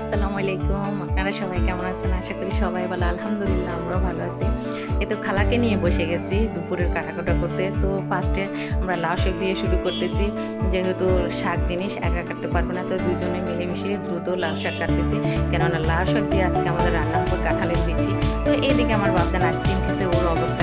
আসসালামু আলাইকুম। আপনারা সবাই কেমন আছেন? আশা করি সবাই ভালো। আলহামদুলিল্লাহ, আমরাও ভালো আছি। এই তো খালাকে নিয়ে বসে গেছি দুপুরের কাটাকাটা করতে। তো ফার্স্টে আমরা লাউ শাক দিয়ে শুরু করতেছি। যেহেতু শাক জিনিস একা কাটতে পারব না, তো দুজনে মিলেমিশে দ্রুত লাউ শাক কাটতেছি। কেননা লাউ শাক দিয়ে আজকে আমাদের রান্না হবে কাঁঠালের বিচি। তো এইদিকে আমার বাপজান আইসক্রিম খেয়েছে, ওর অবস্থা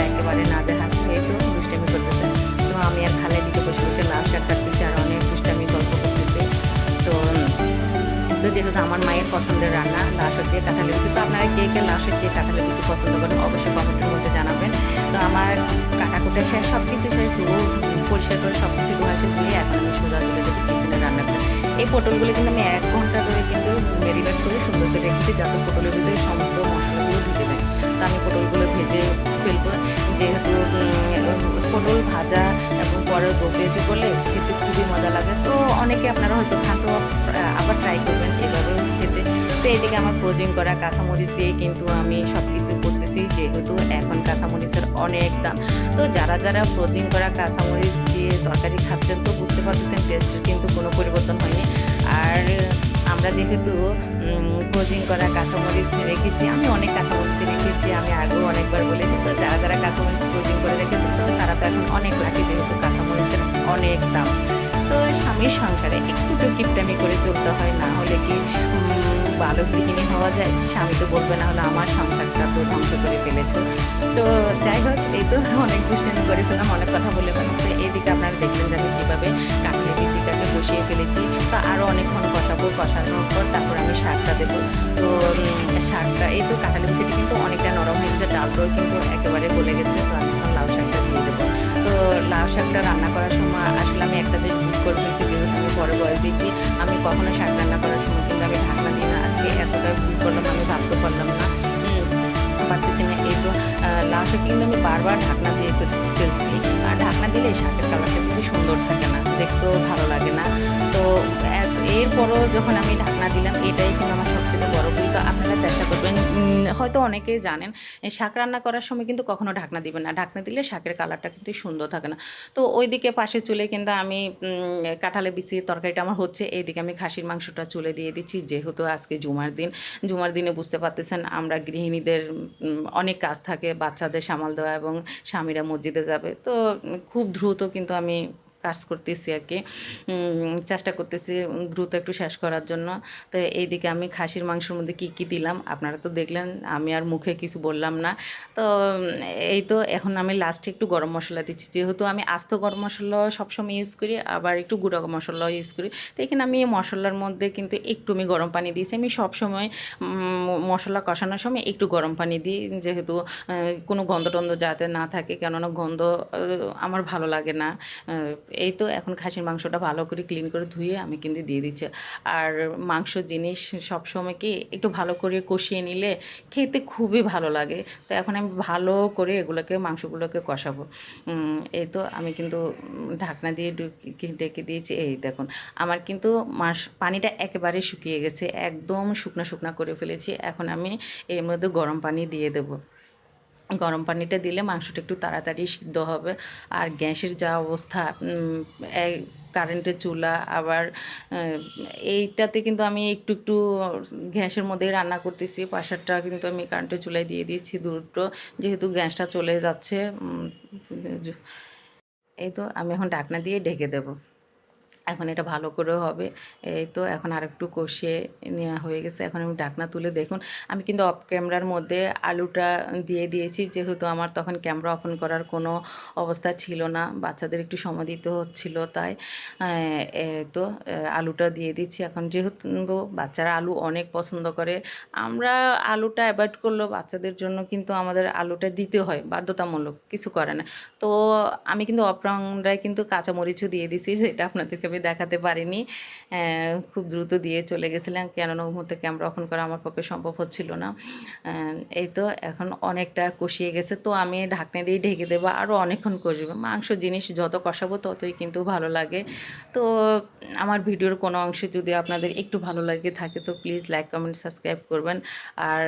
যেহেতু আমার মায়ের পছন্দের রান্না লাশক দিয়ে কাঁঠালের বিচি তো আপনারা কে কে লাশক দিয়ে কাঁঠালের বিচি পছন্দ করেন অবশ্যই কমেন্টের মধ্যে জানাবেন। তো আমার কাটাকুটা শেষ সব কিছু শেষ ধুয়ো পরিষ্কার করে সব কিছু ধোয়া শেষ ধুয়ে এখন আমি সোজা চলে যাব কিচেনে রান্না করে এই পটলগুলো কিন্তু আমি এক ঘণ্টা ধরে কিন্তু মেরিনেট করে সুন্দর করে রেখেছি যাতে পটলের ভিতরে সমস্ত মশলাগুলো ঢুকে যায়। তো আমি পটলগুলো ভেজে ফেলব। যেহেতু পটল ভাজা এবং পরে দো বলে করলে খেতে খুবই মজা লাগে। তো অনেকে আপনারা হয়তো খান তো আবার ট্রাই করবেন এভাবেও খেতে। তো এদিকে আমার ফ্রোজিং করা কাঁচামরিচ দিয়ে কিন্তু আমি সব কিছু করতেছি, যেহেতু এখন কাঁচামরিচের অনেক দাম। তো যারা যারা ফ্রোজিং করা কাঁচামরিচ দিয়ে তরকারি খাচ্ছেন তো বুঝতে পারতেছেন টেস্টের কিন্তু কোনো পরিবর্তন হয়নি। আর আমরা যেহেতু ফ্রোজিং করা কাঁচামরিচ রেখেছি, আমি অনেক কাঁচামরিচ রেখেছি, আমি আগেও অনেকবার বলেছি, তো যারা যারা কাঁচামরিচ ফ্রোজিং করে রেখেছে তো তারা তো এখন অনেক লাগে যেহেতু কাঁচামরিচের অনেক দাম। তো স্বামীর সংসারে একটু তো কিপটামি করে চলতে হয়, না হলে কি ভালো গৃহিণী হওয়া যায়? স্বামী তো বলবে, না হলে আমার সংসারটা তো ধ্বংস করে ফেলেছো। তো যাই হোক, এই তো অনেক দুষ্টামি করে ফেললাম, অনেক কথা বলে ফেললাম। তো এদিকে আপনারা দেখলেন যে কীভাবে কাঁঠালের বিচিটাকে বসিয়ে ফেলেছি তো আরও অনেকক্ষণ কষাবো, কষানোর পর তারপর আমি শাকটা দেবো। তো শাকটা, এই তো কাঁঠালের বিচিটা কিন্তু অনেকটা নরম হয়ে গেছে ডালটাও কিন্তু একেবারে গলে গেছে, তো আমি এখন লাউ শাকটা দিয়ে দেবো। তো, লাউ শাকটা রান্না করার সময় আসলে আমি একটা যে ভুল করে ফেলছি, যেহেতু আমি বড় বয়স দিচ্ছি আমি কখনো শাক রান্না করার সময় কিন্তু আমি ঢাকনা দিই না, আজকে এতটা ভুল করলাম, আমি ভাবতে পারলাম না। পারতেছি না, এই তো লাউ শাক কিন্তু আমি বারবার ঢাকনা দিয়ে ফেলছি, আর ঢাকনা দিলে শাকের কালারটা কিন্তু সুন্দর থাকে না। দেখতেও ভালো লাগে না। তো এরপরও যখন আমি ঢাকনা দিলাম, এটাই কিন্তু আমার সবচেয়ে বড় ভুল। তো আপনারা চেষ্টা করবেন হয়তো অনেকেই জানেন শাক রান্না করার সময় কিন্তু কখনো ঢাকনা দিবেন না। ঢাকনা দিলে শাকের কালারটা কিন্তু সুন্দর থাকে না। তো ওইদিকে পাশে চুলে কিন্তু আমি কাঁঠালে বিচি তরকারিটা আমার হচ্ছে। এইদিকে আমি খাসির মাংসটা চুলে দিয়ে দিচ্ছি। যেহেতু আজকে জুমার দিন, জুমার দিনে বুঝতে পারতেছেন, আমরা গৃহিণীদের অনেক কাজ থাকে, বাচ্চাদের সামাল দেওয়া এবং স্বামীরা মসজিদে যাবে। তো খুব দ্রুত কিন্তু আমি কাজ করতেছি আর কি। চেষ্টা করতেছি দ্রুত একটু শেষ করার জন্য। তো এইদিকে আমি খাসির মাংসের মধ্যে কী কী দিলাম আপনারা তো দেখলেন, আমি আর মুখে কিছু বললাম না। তো, এই তো এখন আমি লাস্টে একটু গরম মশলা দিচ্ছি। যেহেতু আমি আস্ত গরম মশলা সবসময় ইউজ করি, আবার একটু গুঁড়ো মশলাও ইউজ করি। তো এখানে আমি এই মশলার মধ্যে কিন্তু একটু আমি গরম পানি দিয়েছি। আমি সবসময় মশলা কষানোর সময় একটু গরম পানি দিই। যেহেতু কোনো গন্ধ টন্ধ যাতে না থাকে, কেননা গন্ধ আমার ভালো লাগে না। এই তো এখন খাসির মাংসটা ভালো করে ক্লিন করে ধুয়ে আমি কিন্তু দিয়ে দিচ্ছি। আর মাংস জিনিস সবসময় কি একটু ভালো করে কষিয়ে নিলে খেতে খুবই ভালো লাগে। তো এখন আমি ভালো করে এগুলোকে, মাংসগুলোকে কষাবো। এই তো আমি কিন্তু ঢাকনা দিয়ে ডেকে দিয়েছি। এই দেখুন, আমার কিন্তু মাস, পানিটা একেবারে শুকিয়ে গেছে। একদম শুকনা শুকনা করে ফেলেছি। এখন আমি এর মধ্যে গরম পানি দিয়ে দেবো। গরম পানিটা দিলে মাংসটা একটু তাড়াতাড়ি সিদ্ধ হবে। আর গ্যাসের যা অবস্থা কারেন্টের চুলা, আবার এইটাতে কিন্তু আমি একটু একটু গ্যাসের মধ্যেই রান্না করতেছি। পাশেরটা কিন্তু আমি কারেন্টের চুলায় দিয়ে দিয়েছি দুটো, যেহেতু গ্যাসটা চলে যাচ্ছে এই তো আমি এখন ঢাকনা দিয়ে ঢেকে দেবো। এখন এটা ভালো করে হবে। এই তো এখন আর একটু কষিয়ে নেওয়া হয়ে গেছে। এখন আমি ঢাকনা তুলে দেখুন। আমি কিন্তু অফ ক্যামেরার মধ্যে আলুটা দিয়ে দিয়েছি। যেহেতু আমার তখন ক্যামেরা অপন করার কোনো অবস্থা ছিল না। বাচ্চাদের একটু সময় দিতে হচ্ছিল তাই। তো আলুটা দিয়ে দিচ্ছি। এখন যেহেতু বাচ্চারা আলু অনেক পছন্দ করে, আমরা আলুটা অ্যাভয়েড করলেও বাচ্চাদের জন্য কিন্তু আমাদের আলুটা দিতে হয়। বাধ্যতামূলক, কিছু করে না। তো আমি কিন্তু অপ্রাংরায় কিন্তু কাঁচামরিচও দিয়ে দিছি। যেটা আপনাদেরকে আমি দেখাতে পারিনি। খুব দ্রুত দিয়ে চলে গেছিলাম। কেননা মুহূর্তে ক্যামেরা অফন করা আমার পক্ষে সম্ভব হচ্ছিল না। এই তো এখন অনেকটা কষিয়ে গেছে। তো আমি ঢাকনা দিয়ে ঢেকে দেবো আরও অনেকক্ষণ কষবে। মাংস জিনিস যত কষাবো ততই কিন্তু ভালো লাগে। তো আমার ভিডিওর কোনো অংশে যদি আপনাদের একটু ভালো লাগে থাকে, তো প্লিজ লাইক কমেন্ট সাবস্ক্রাইব করবেন। আর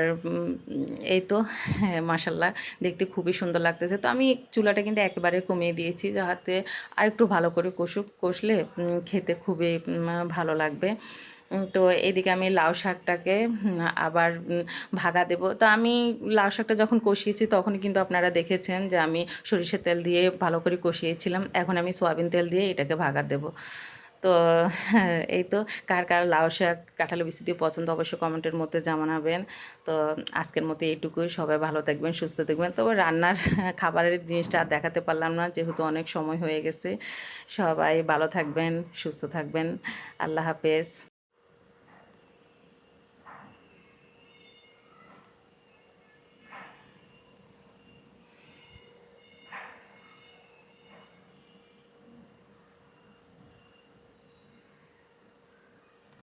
এই তো হ্যাঁ মাসাল্লাহ দেখতে খুবই সুন্দর লাগতেছে। তো আমি চুলাটা কিন্তু একেবারে কমিয়ে দিয়েছি যাতে আর একটু ভালো করে কষুক। কষলে খেতে খুবই ভালো লাগবে। তো এদিকে আমি লাউ শাকটাকে আবার ভাগা দেব। তো আমি লাউ শাকটা যখন কষিয়েছি তখন কিন্তু আপনারা দেখেছেন যে আমি সরিষার তেল দিয়ে ভালো করে কষিয়েছিলাম। এখন আমি সয়াবিন তেল দিয়ে এটাকে ভাগা দেব। তো এই তো কার কার লাউ শাক কাঁঠালো বিচি দিয়ে পছন্দ অবশ্যই কমেন্টের মধ্যে জানাবেন। তো আজকের মতো এইটুকুই। সবাই ভালো থাকবেন, সুস্থ থাকবেন। তবে রান্নার খাবারের জিনিসটা আর দেখাতে পারলাম না, যেহেতু অনেক সময় হয়ে গেছে। সবাই ভালো থাকবেন, সুস্থ থাকবেন। আল্লাহ হাফেজ।